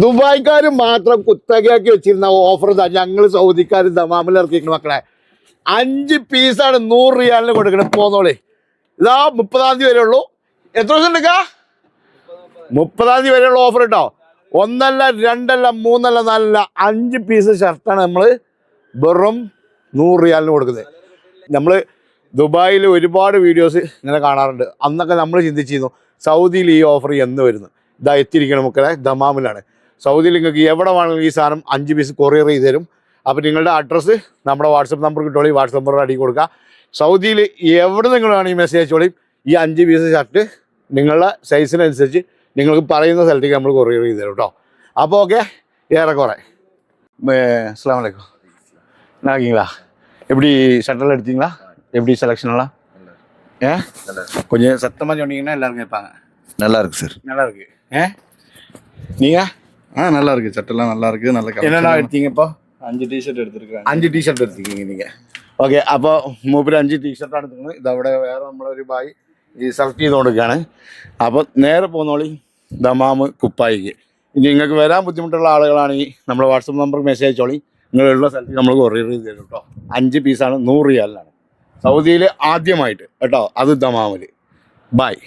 ദുബായ്ക്കാർ മാത്രം കുത്തകയാക്കി വെച്ചിരുന്ന ഓഫർ ഇതാ. ഞങ്ങൾ സൗദിക്കാർ ദമാമിൽ ഇറക്കിയിരിക്കുന്നു മക്കളെ. അഞ്ച് പീസാണ് നൂറ് റിയാലിന് കൊടുക്കണം. പോന്നോളെ. ഇതാ മുപ്പതാം തീയതി വരെ ഉള്ളൂ എത്ര ദിവസം എടുക്കാ? മുപ്പതാം തീയതി വരെയുള്ള ഓഫർ കേട്ടോ ഒന്നല്ല രണ്ടല്ല മൂന്നല്ല നാലല്ല അഞ്ച് പീസ് ഷർട്ടാണ് നമ്മൾ വെറും നൂറ് റിയാലിന് കൊടുക്കുന്നത്. നമ്മൾ ദുബായിൽ ഒരുപാട് വീഡിയോസ് ഇങ്ങനെ കാണാറുണ്ട്. അന്നൊക്കെ നമ്മൾ ചിന്തിച്ചിരുന്നു സൗദിയിൽ ഈ ഓഫർ എന്ന് വരുന്നു. ഇതാ എത്തിയിരിക്കണം മക്കളെ ദമാമിലാണ്. സൗദിയിൽ നിങ്ങൾക്ക് എവിടെ വേണമെങ്കിലും ഈ സാധനം അഞ്ച് പീസ് കൊറിയർ ചെയ്ത് തരും അപ്പോൾ നിങ്ങളുടെ അഡ്രസ്സ് നമ്മുടെ വാട്സപ്പ് നമ്പർ കിട്ടോളി വാട്സപ്പ് നമ്പർ അടി കൊടുക്കുക സൗദിയിൽ എവിടെ നിങ്ങൾ വേണമെങ്കിൽ മെസ്സേജ് അയച്ചോളി ഈ അഞ്ച് പീസ് ഷർട്ട് നിങ്ങളുടെ സൈസിനനുസരിച്ച് നിങ്ങൾക്ക് പറയുന്ന സ്ഥലത്തേക്ക് നമ്മൾ കൊറിയർ ചെയ്ത് തരും കേട്ടോ അപ്പോൾ ഓക്കെ ഏറെക്കുറെ അസ്സാം വലൈക്കും நல்லா இருக்கீங்களா எப்படி ஷட்டல் எடுத்தீங்களா எப்படி செலெக்ஷன்லாம் ஏ கொஞ்சம் சத்தமாக சொன்னீங்கன்னா எல்லாரும் கேட்பாங்க நல்லா இருக்கு சார் நல்லா இருக்கு ஏ நீங்கள் ஆ நல்லா இருக்கு சட்டெல்லாம் நல்லா இருக்கு நல்ல என்னென்ன எடுத்தீங்கப்பா அஞ்சு டிஷர்ட் எடுத்துருக்கேன் അഞ്ച് ടീഷർട്ട് എടുത്തിരിക്കുന്നു എനിക്ക് ഓക്കെ അപ്പോൾ മൂപ്പര് അഞ്ച് ടീഷർട്ടാണ് എടുക്കുന്നത് ഇതവിടെ വേറെ நம்மளொரு ബായി ഈ സെലക്ട് ചെയ്ത് കൊടുക്കുകയാണ് അപ്പോൾ നേരെ പോന്നോളി. ദമാമ് കുപ്പായിക്ക്. ഇനി നിങ്ങൾക്ക് വരാൻ ബുദ്ധിമുട്ടുള്ള ആളുകളാണെങ്കിൽ നമ്മൾ വാട്സപ്പ് നമ്പർ മെസ്സേജ് അയച്ചോളി. നിങ്ങളുള്ള സ്ഥലത്ത് നമ്മൾ കൊറിയർ ചെയ്ത് തരും കേട്ടോ. അഞ്ച് പീസാണ് നൂറ് റിയാലിനാണ് സൗദിയിൽ ആദ്യമായിട്ട്. കേട്ടോ അത് ദമാമിൽ ബായ്